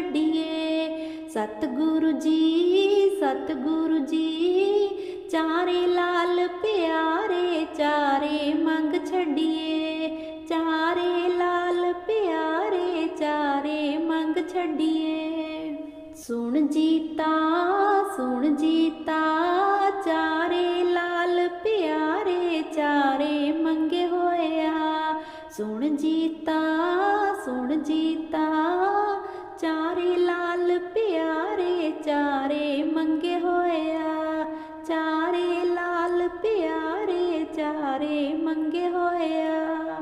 ਛੱਡੀਏ ਸਤਿਗੁਰੂ ਜੀ ਸਤਿਗੁਰੂ ਜੀ, ਚਾਰੇ ਲਾਲ ਪਿਆਰੇ, ਚਾਰੇ ਮੰਗ ਛੱਡੀਏ। ਚਾਰੇ ਲਾਲ ਪਿਆਰੇ, ਚਾਰੇ ਮੰਗ ਛੱਡੀਏ। ਪਿਆਰੇ ਚਾਰੇ ਮੰਗੇ ਹੋਇਆ।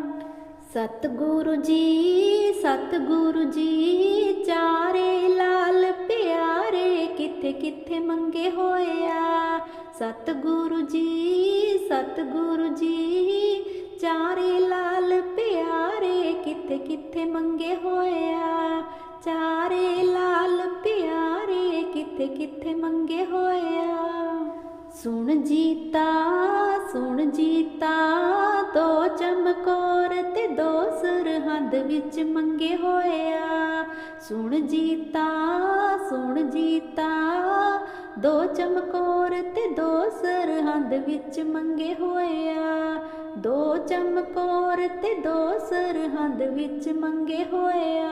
ਸਤਿਗੁਰੂ ਜੀ ਸਤਿਗੁਰੂ ਜੀ, ਚਾਰੇ ਲਾਲ ਪਿਆਰੇ ਕਿੱਥੇ ਕਿੱਥੇ ਮੰਗੇ ਹੋਇਆ? ਸਤਿਗੁਰੂ ਜੀ ਸਤਿਗੁਰੂ ਜੀ, ਚਾਰੇ ਲਾਲ ਪਿਆਰੇ ਕਿੱਥੇ ਕਿੱਥੇ ਮੰਗੇ ਹੋਇਆ? ਚਾਰੇ ਲਾਲ ਪਿਆਰੇ ਕਿੱਥੇ ਕਿੱਥੇ ਮੰਗੇ ਹੋਇਆ? ਸੁਣ ਜੀਤਾ ਸੁਣ ਜੀਤਾ, ਦੋ ਚਮਕੌਰ ਤੇ ਦੋ ਸਰਹੰਦ ਵਿੱਚ ਮੰਗੇ ਹੋਇਆ। ਸੁਣ ਜੀਤਾ ਸੁਣ ਜੀਤਾ, ਦੋ ਚਮਕੌਰ ਤੇ ਦੋ ਸਰਹੰਦ ਵਿੱਚ ਮੰਗੇ ਹੋਇਆ। ਦੋ ਚਮਕੌਰ ਤੇ ਦੋ ਸਰਹੰਦ ਵਿੱਚ ਮੰਗੇ ਹੋਇਆ।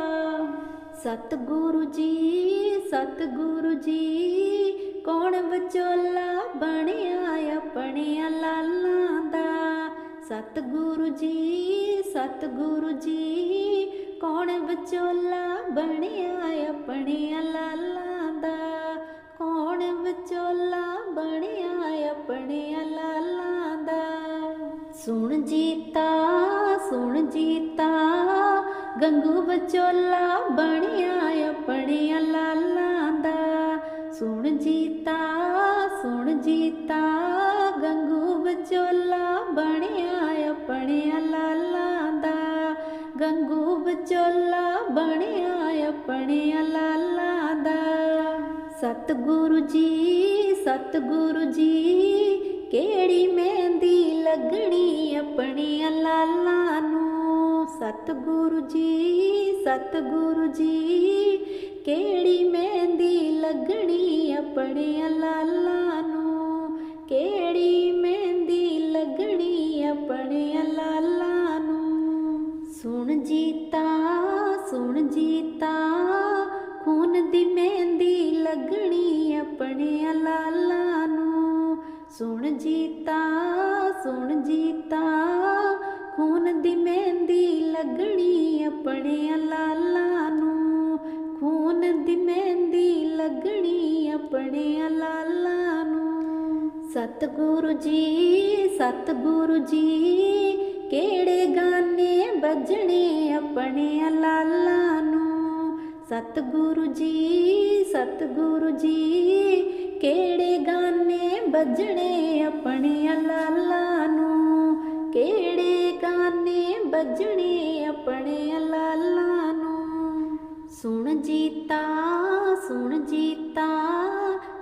ਸਤਿਗੁਰੂ ਜੀ ਸਤਿਗੁਰੂ ਜੀ ਕੌਣ ਵਿਚੋਲਾ ਬਣਿਆ ਆਪਣੇ ਲਾਲਾਂ ਦਾ? ਸਤਿਗੁਰੂ ਜੀ ਸਤਿਗੁਰੂ ਜੀ, ਕੌਣ ਵਿਚੋਲਾ ਬਣਿਆ ਆਪਣੇ ਲਾਲਾਂ ਦਾ? ਕੌਣ ਵਿਚੋਲਾ ਬਣਿਆ ਆਪਣੇ ਲਾਲਾਂ ਦਾ? ਸੁਣ ਜੀਤਾ ਸੁਣ ਜੀਤਾ, ਗੰਗੂ ਵਿਚੋਲਾ ਬਣਿਆ ਆਪਣੇ ਲਾਲਾਂ ਸੁਣ ਜੀਤਾ ਸੁਣ ਜੀਤਾ, ਗੰਗੂ ਵਿਚੋਲਾ ਬਣਿਆ ਆਪਣੇ ਲਾਲਾਂ ਦਾ। ਗੰਗੂ ਵਿਚੋਲਾ ਬਣਿਆ ਆਪਣੇ ਲਾਲਾਂ ਦਾ। ਸਤਿਗੁਰੂ ਜੀ ਸਤਿਗੁਰੂ ਜੀ, ਕਿਹੜੀ ਮਹਿੰਦੀ ਲੱਗਣੀ ਆਪਣੇ ਲਾਲਾਂ ਨੂੰ? ਸਤਿਗੁਰੂ ਜੀ ਸਤਿਗੁਰੂ ਜੀ, ਕਿਹੜੀ ਮਹਿੰਦੀ ਲੱਗਣੀ ਆਪਣੇ ਲਾਲਾਂ ਨੂੰ? ਕਿਹੜੀ ਮਹਿੰਦੀ ਲੱਗਣੀ ਆਪਣੇ ਲਾਲਾਂ ਨੂੰ? ਸੁਣ ਜੀਤਾ ਸੁਣ ਜੀਤਾ, ਖੂਨ ਦੀ ਮਹਿੰਦੀ ਲੱਗਣੀ ਆਪਣੇ ਲਾਲਾਂ ਨੂੰ। ਸੁਣ ਜੀਤਾ ਸੁਣ ਜੀਤਾ ਖੂਨ ਦੀ ਮਹਿੰਦੀ ਲੱਗਣੀ ਆਪਣੇ ਲਾਲਾਂ ਨੂੰ। ਖੂਨ ਦੀ ਮਹਿੰਦੀ ਲੱਗਣੀ ਆਪਣੇ ਲਾਲਾਂ ਨੂੰ। ਸਤਿਗੁਰੂ ਜੀ ਸਤਿਗੁਰੂ ਜੀ, ਕਿਹੜੇ ਗਾਣੇ ਵੱਜਣੇ ਆਪਣੇ ਲਾਲਾਂ ਨੂੰ? ਸਤਿਗੁਰੂ ਜੀ ਸਤਿਗੁਰੂ ਜੀ, ਕਿਹੜੇ ਗਾਣੇ ਵੱਜਣੇ ਆਪਣੇ ਲਾਲਾਂ ਨੂੰ? ਕਿਹੜੇ ਗਾਨੇ ਆਪਣੇ ਲਾਲਾਂ ਨੂੰ। ਸੁਣ ਜੀਤਾ ਸੁਣ ਜੀਤਾ,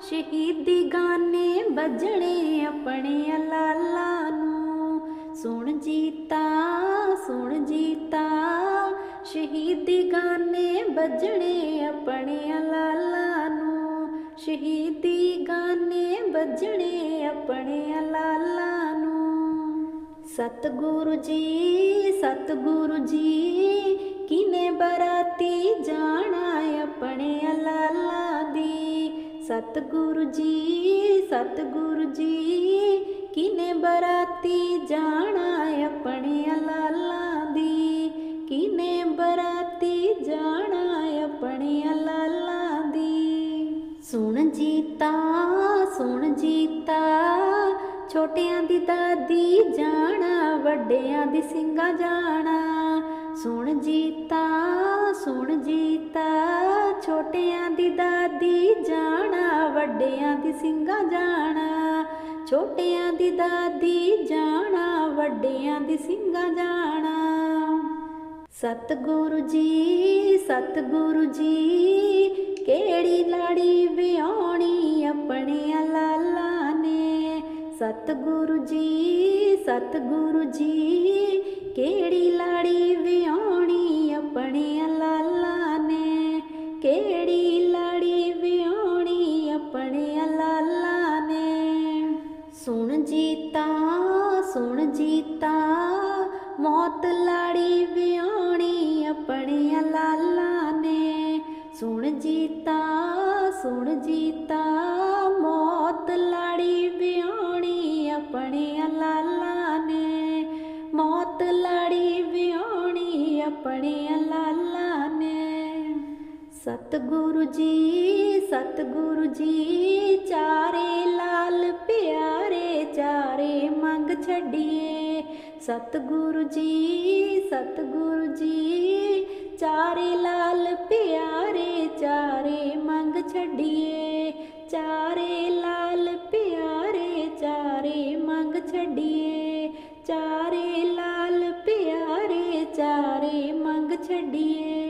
ਸ਼ਹੀਦੀ ਗਾਣੇ ਬੱਜਣੇ ਆਪਣੇ ਲਾਲਾਂ ਨੂੰ। ਸੁਣ ਜੀਤਾ ਸੁਣ ਜੀਤਾ, ਸ਼ਹੀਦੀ ਗਾਣੇ ਬੱਜਣੇ ਆਪਣੇ ਲਾਲਾਂ ਨੂੰ। ਸ਼ਹੀਦੀ ਗਾਣੇ ਵੱਜਣੇ ਆਪਣੇ ਲਾਲਾਂ ਸਤਿਗੁਰੂ ਜੀ ਸਤਿਗੁਰੂ ਜੀ, ਕਿਨੇ ਬਰਾਤੀ ਜਾਣਾ ਆਪਣੇ ਲਾਲਾ ਦੀ? ਸਤਿਗੁਰੂ ਜੀ ਸਤਿਗੁਰੂ ਜੀ, ਕਿਨੇ ਬਰਾਤੀ ਜਾਣਾ ਆਪਣੇ ਲਾਲਾ ਛੋਟਿਆਂ ਦੀ ਦਾਦੀ ਜਾਣਾ, ਵੱਡਿਆਂ ਦੀ ਸਿੰਘਾ ਜਾਣਾ। ਸੁਣ ਜੀਤਾ ਸੁਣ ਜੀਤਾ, ਛੋਟਿਆਂ ਦੀ ਦਾਦੀ ਜਾਣਾ, ਵੱਡਿਆਂ ਦੀ ਸਿੰਘਾ ਜਾਣਾ। ਛੋਟਿਆਂ ਦੀ ਦਾਦੀ ਜਾਣਾ, ਵੱਡਿਆਂ ਦੀ ਸਿੰਘਾ ਜਾਣਾ। ਸਤਿਗੁਰੂ ਜੀ ਸਤਿਗੁਰੂ ਜੀ, ਕਿਹੜੀ ਲਾੜੀ ਵਿਆਹਣੀ ਸਤਿਗੁਰੂ ਜੀ ਸਤਿਗੁਰੂ ਜੀ, ਕਿਹੜੀ ਲਾੜੀ ਵਿਆਹਣੀ ਆਪਣੇ ਲਾਲਾ ਨੇ? ਕਿਹੜੀ ਲਾੜੀ ਵਿਆਹਣੀ ਆਪਣੇ ਲਾਲਾ ਨੇ? ਸੁਣ ਜੀਤਾ ਸੁਣ ਜੀਤਾ, ਮੌਤ ਲਾੜੀ ਵਿਆਹਣੀ ਆਪਣੇ ਲਾਲਾ ਨੇ। ਸੁਣ ਜੀਤਾ ਸੁਣ ਜੀਤਾ ਸਤਿਗੁਰੂ ਜੀ ਸਤਿਗੁਰੂ ਜੀ, ਚਾਰੇ ਲਾਲ ਪਿਆਰੇ, ਚਾਰੇ ਮੰਗ ਛੱਡੀਏ। ਸਤਿਗੁਰੂ ਜੀ ਸਤਿਗੁਰੂ ਜੀ, ਚਾਰੇ ਲਾਲ ਪਿਆਰੇ, ਚਾਰੇ ਮੰਗ ਛੱਡੀਏ। ਚਾਰੇ ਲਾਲ ਪਿਆਰੇ, ਚਾਰੇ ਮੰਗ ਛੱਡੀਏ। ਚਾਰੇ ਲਾਲ ਪਿਆਰੇ, ਚਾਰੇ ਮੰਗ ਛੱਡੀਏ।